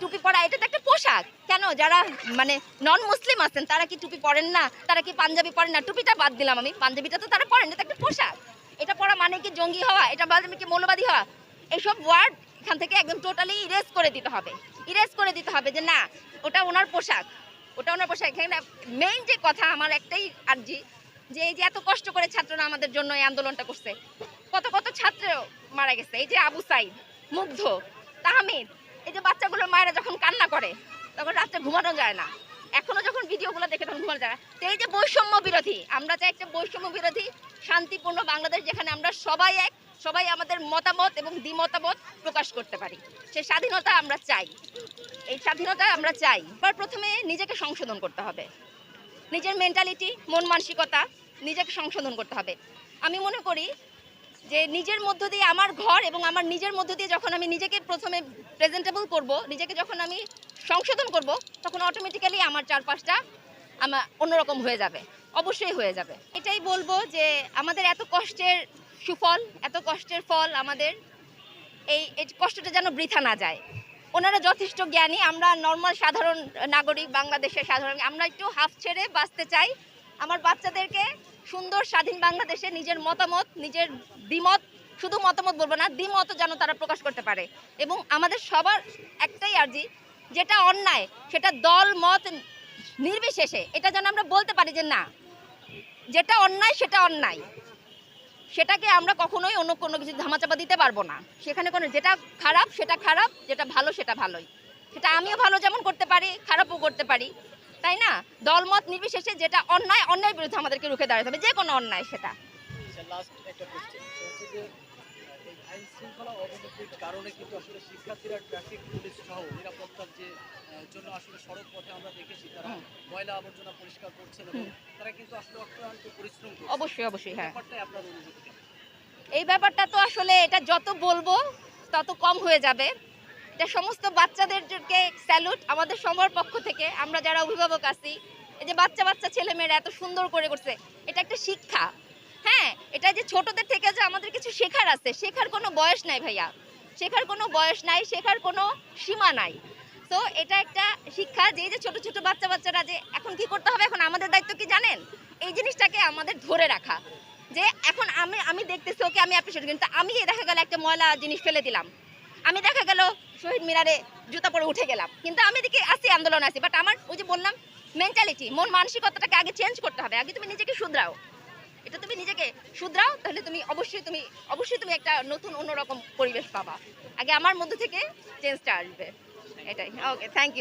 টুপি পরা, এটা তো একটা পোশাক। কেন? যারা মানে নন মুসলিম আছেন, তারা কি টুপি পরেন না? তারা কি পাঞ্জাবি পরেন না? টুপিটা বাদ দিলাম আমি। পাঞ্জাবিটা তো তারা পরেন, এটা একটা পোশাক। এটা পরা মানে কি জঙ্গি হওয়া? এটা মানে কি মৌলবাদী হওয়া? এইসব ওয়ার্ড এখান থেকে একদম টোটালি ইরেজ করে দিতে হবে। ইরেজ করে দিতে হবে যে না, ওটা ওনার পোশাক। ওটা ওনার পোশাক। এখানে মেইন যে কথা, আমার একটাই আর্জি যে এই যে এত কষ্ট করে ছাত্ররা আমাদের জন্য এই আন্দোলনটা করছে। কত কত ছাত্র মারা গেছে। এই যে আবু সাইদ, মুগ্ধ, তাহমিদ এই যে বাচ্চাগুলোর মায়েরা যখন কান্না করে, তখন রাত্রে ঘুমানো যায় না। এখনও যখন ভিডিওগুলো দেখে তখন ঘুমানো যায় না। তো এই যে বৈষম্য বিরোধী, আমরা চাই একটা বৈষম্য বিরোধী, শান্তিপূর্ণ বাংলাদেশ যেখানে আমরা সবাই এক, সবাই আমাদের মতামত এবং দ্বিমতামত প্রকাশ করতে পারি। সে স্বাধীনতা আমরা চাই। এই স্বাধীনতা আমরা চাই। এবার প্রথমে নিজেকে সংশোধন করতে হবে। নিজের মেন্টালিটি মন মানসিকতা নিজেকে সংশোধন করতে হবে। আমি মনে করি যে নিজের মধ্য দিয়ে আমার ঘর এবং আমার নিজের মধ্য দিয়ে যখন আমি নিজেকে প্রথমে প্রেজেন্টেবল করব, নিজেকে যখন আমি সংশোধন করব, তখন অটোমেটিক্যালি আমার চারপাশটা আমার অন্যরকম হয়ে যাবে, অবশ্যই হয়ে যাবে। এটাই বলব যে আমাদের এত কষ্টের সুফল, এত কষ্টের ফল আমাদের এই কষ্টটা যেন বৃথা না যায়। ওনারা যথেষ্ট জ্ঞানী, আমরা নর্মাল সাধারণ নাগরিক, বাংলাদেশের সাধারণ, আমরা একটু হাফ ছেড়ে বাঁচতে চাই। আমার বাচ্চাদেরকে সুন্দর স্বাধীন বাংলাদেশে নিজের মতামত, নিজের দ্বিমত, শুধু মতামত বলব না দ্বিমত যেন তারা প্রকাশ করতে পারে। এবং আমাদের সবার একটাই আর্জি, যেটা অন্যায়, সেটা দল, মত নির্বিশেষে, এটা যেন আমরা বলতে পারি যে না, যেটা অন্যায়, সেটা অন্যায়। সেটাকে আমরা কখনোই অন্য কোনো কিছু ধামাচাপা দিতে পারব না। সেখানে কোনো যেটা খারাপ, সেটা খারাপ, যেটা ভালো, সেটা ভালোই। সেটা আমিও ভালো যেমন করতে পারি, খারাপও করতে পারি। তাই না? দলমত নির্বিশেষে যেটা অন্যায় অন্যায়ের বিরুদ্ধে আমাদেরকে রুখে দাঁড়াতে হবে। যে কোনো অন্যায় সেটা। লাস্ট একটা কোশ্চেন হচ্ছে যে আহ, এই আইন শৃঙ্খলা অবনতির কারণে কিন্তু আসলে শিক্ষার্থীরা ট্রাফিক পুলিশ সহ নিরাপত্তার যে জন্য আসলে সড়ক পথে আমরা দেখেছি তারা ময়লা আবর্জনা পরিষ্কার তারা কিন্তু আসলে অক্লান্ত পরিশ্রম অবশ্যই অবশ্যই হ্যাঁ। আপনার অনুভূতি এই ব্যাপারটা তো আসলে এটা যত বলব তত কম হয়ে যাবে। এটা সমস্ত বাচ্চাদেরকে স্যালুট আমাদের সবার পক্ষ থেকে। আমরা যারা অভিভাবক আছি, এই যে বাচ্চা বাচ্চা ছেলেমেয়েরা এত সুন্দর করে করছে, এটা একটা শিক্ষা। হ্যাঁ এটা যে ছোটদের থেকে যে আমাদের কিছু শেখার আছে, শেখার কোনো বয়স নাই ভাইয়া। শেখার কোনো বয়স নাই, শেখার কোনো সীমা নাই। তো এটা একটা শিক্ষা যে যে ছোট ছোট বাচ্চা বাচ্চারা যে এখন কি করতে হবে, এখন আমাদের দায়িত্ব কি জানেন? এই জিনিসটাকে আমাদের ধরে রাখা। যে এখন আমি আমি দেখতেছি, ওকে আমি অ্যাপ্রিসিয়েট কিন্তু আমি দেখা গেল একটা ময়লা জিনিস ফেলে দিলাম। আমি দেখা গেল শহীদ মিনারে জুতা পরে উঠে গেলাম। কিন্তু আমি এদিকে আসি আন্দোলন আছি। বাট আমার ওই যে বললাম মেন্টালিটি মন মানসিকতাটাকে আগে চেঞ্জ করতে হবে। আগে তুমি নিজেকে শুধরাও। এটা তুমি নিজেকে শুধরাও, তাহলে তুমি অবশ্যই তুমি অবশ্যই তুমি একটা নতুন, অন্যরকম পরিবেশ পাবা। আগে আমার মধ্যে থেকে চেঞ্জটা আসবে। এটাই। Okay thank you